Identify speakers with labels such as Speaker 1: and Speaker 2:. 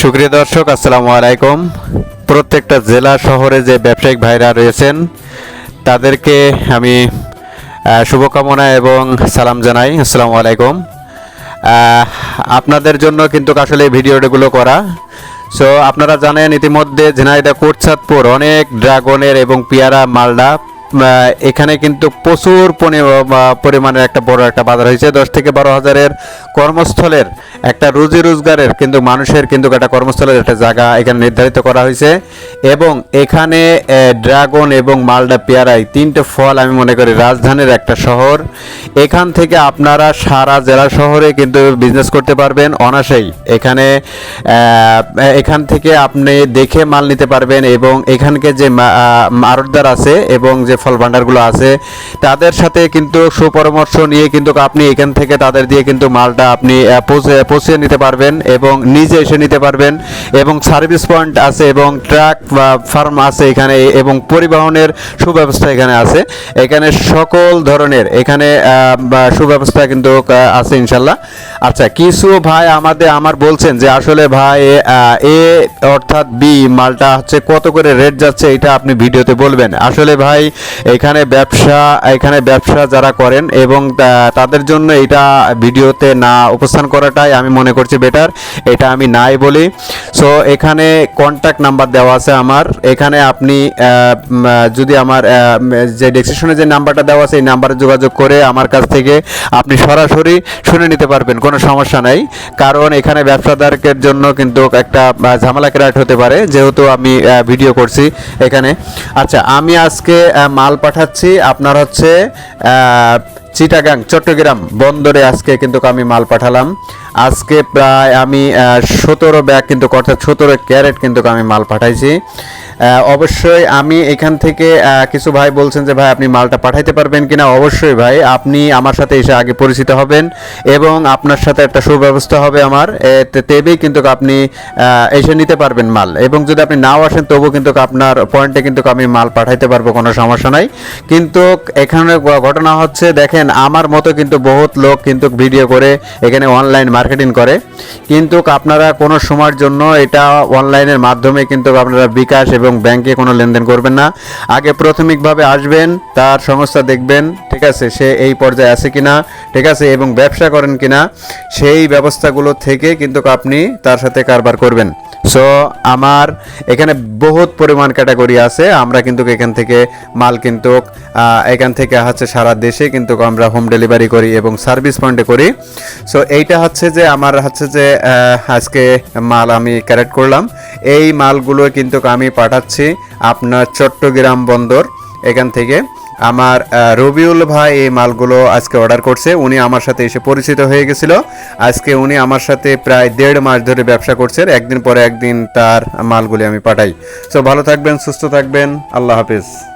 Speaker 1: সুপ্রিয় দর্শক আসসালামু আলাইকুম। প্রত্যেকটা জেলা শহরে যে ব্যবসায়িক ভাইরা রয়েছেন তাদেরকে আমি শুভকামনা এবং সালাম জানাই। আসসালামু আলাইকুম। আপনাদের জন্য কিন্তু আসলে ভিডিওগুলো করা। সো আপনারা জানেন ইতিমধ্যে ঝিনাইদা কোটচাঁদপুর অনেক ড্রাগনের এবং পেয়ারা আহ, এখানে কিন্তু প্রচুর পরিমাণের একটা বড় একটা বাজার হয়েছে। দশ থেকে বারো হাজারের কর্মস্থলের একটা রুজি রোজগারের কিন্তু মানুষের কিন্তু একটা কর্মস্থলের একটা জায়গা এখানে নির্ধারিত করা হয়েছে। এবং এখানে ড্রাগন এবং মালডা পেয়ারাই তিনটে ফল আমি মনে করি রাজধানীর একটা শহর। এখান থেকে আপনারা সারা জেলা শহরে কিন্তু বিজনেস করতে পারবেন অনাসেই এখানে এখান থেকে আপনি দেখে মাল নিতে পারবেন এবং এখানকে যে আড়তদার আছে এবং যে ফল ভাণ্ডারগুলো আছে, তাদের সাথে কিন্তু সুপরামর্শ নিয়ে কিন্তু আপনি এখান থেকে তাদের দিয়ে কিন্তু মালটা আপনি পৌঁছে পৌঁছে নিতে পারবেন এবং নিজে এসে নিতে পারবেন এবং সার্ভিস পয়েন্ট আছে এবং ট্রাক বা ফার্ম আছে এখানে এবং পরিবহনের সুব্যবস্থা এখানে আছে। এখানে সকল ধরনের এখানে সুব্যবস্থা কিন্তু আছে ইনশাল্লাহ আচ্ছা কিছু ভাই আমাদের, আমার বলছেন যে আসলে ভাই এ অর্থাৎ বি মালটা হচ্ছে কত করে রেট যাচ্ছে এটা আপনি ভিডিওতে বলবেন। আসলে ভাই, এখানে ব্যবসা এখানে ব্যবসা যারা করেন এবং তাদের জন্য এটা ভিডিওতে না উপস্থান করাটাই আমি মনে করছি বেটার এটা আমি নাই বলি। সো এখানে কন্ট্যাক্ট নাম্বার দেওয়া আছে আমার। এখানে আপনি যদি আমার যে ডেসক্রিপশনে যে নাম্বারটা দেওয়া আছে, এই নাম্বারে যোগাযোগ করে আমার কাছ থেকে আপনি সরাসরি শুনে নিতে পারবেন, কোনো সমস্যা নাই। কারণ এখানে ব্যবসাদারকের জন্য কিন্তু একটা ঝামেলা ক্রিয়েট হতে পারে, যেহেতু আমি ভিডিও করছি এখানে। আচ্ছা আমি আজকে মাল পাঠাচ্ছি, আপনার হচ্ছে চিটাগাং, চট্টগ্রাম বন্দরে আজকে কিন্তু আমি মাল পাঠালাম। আজকে প্রায় আমি সতেরো ব্যাগ কিন্তু, অর্থাৎ সতেরো ক্যারেট কিন্তু আমি মাল পাঠাইছি। অবশ্যই আমি এখান থেকে কিছু ভাই বলছেন যে, ভাই, আপনি মালটা পাঠাইতে পারবেন কিনা? অবশ্যই ভাই, আপনি আমার সাথে এসে আগে পরিচিত হবেন এবং আপনার সাথে একটা সুব্যবস্থা হবে আমার। তেবেই কিন্তু আপনি এসে নিতে পারবেন মাল। এবং যদি আপনি নাও আসেন তবু কিন্তু আপনার পয়েন্টে কিন্তু আমি মাল পাঠাইতে পারব, কোনো সমস্যা নাই। কিন্তু এখানে ঘটনা হচ্ছে, দেখেন, আমার মতো কিন্তু বহুত লোক কিন্তু ভিডিও করে এখানে অনলাইন মার্কেটিং করে। কিন্তু আপনারা কোনো সময়ের জন্য এটা অনলাইনের মাধ্যমে কিন্তু আপনারা বিকাশ এবং ব্যাংকে কোনো লেনদেন করবেন না। আগে প্রাথমিকভাবে আসবেন, তার সংস্থা দেখবেন, ঠিক আছে, সে এই পর্যায়ে আছে কিনা, ঠিক আছে, এবং ব্যবসা করেন কিনা, সেই ব্যবস্থাগুলো থেকে কিন্তু আপনি তার সাথে কারবার করবেন। সো আমার এখানে বহুত পরিমাণ ক্যাটাগরি আছে। আমরা কিন্তু এখান থেকে মাল কিন্তু এখান থেকে হচ্ছে সারা দেশে কিন্তু আমরা হোম ডেলিভারি করি এবং সার্ভিস পয়েন্টে করি। সো এইটা হচ্ছে যে আমার হচ্ছে যে আজকে মাল আমি ক্যারেট করলাম। এই মালগুলো কিন্তু আমি পাঠাচ্ছি আপনার চট্টগ্রাম বন্দর এখান থেকে। আমার রবিউল ভাই এই মালগুলো আজকে অর্ডার করছে। উনি আমার সাথে এসে পরিচিত হয়ে গেছিল। আজকে উনি আমার সাথে প্রায় দেড় মাস ধরে ব্যবসা করছেন। একদিন পরে একদিন তার মালগুলি আমি পাঠাই। সো ভালো থাকবেন, সুস্থ থাকবেন। আল্লাহ হাফিজ।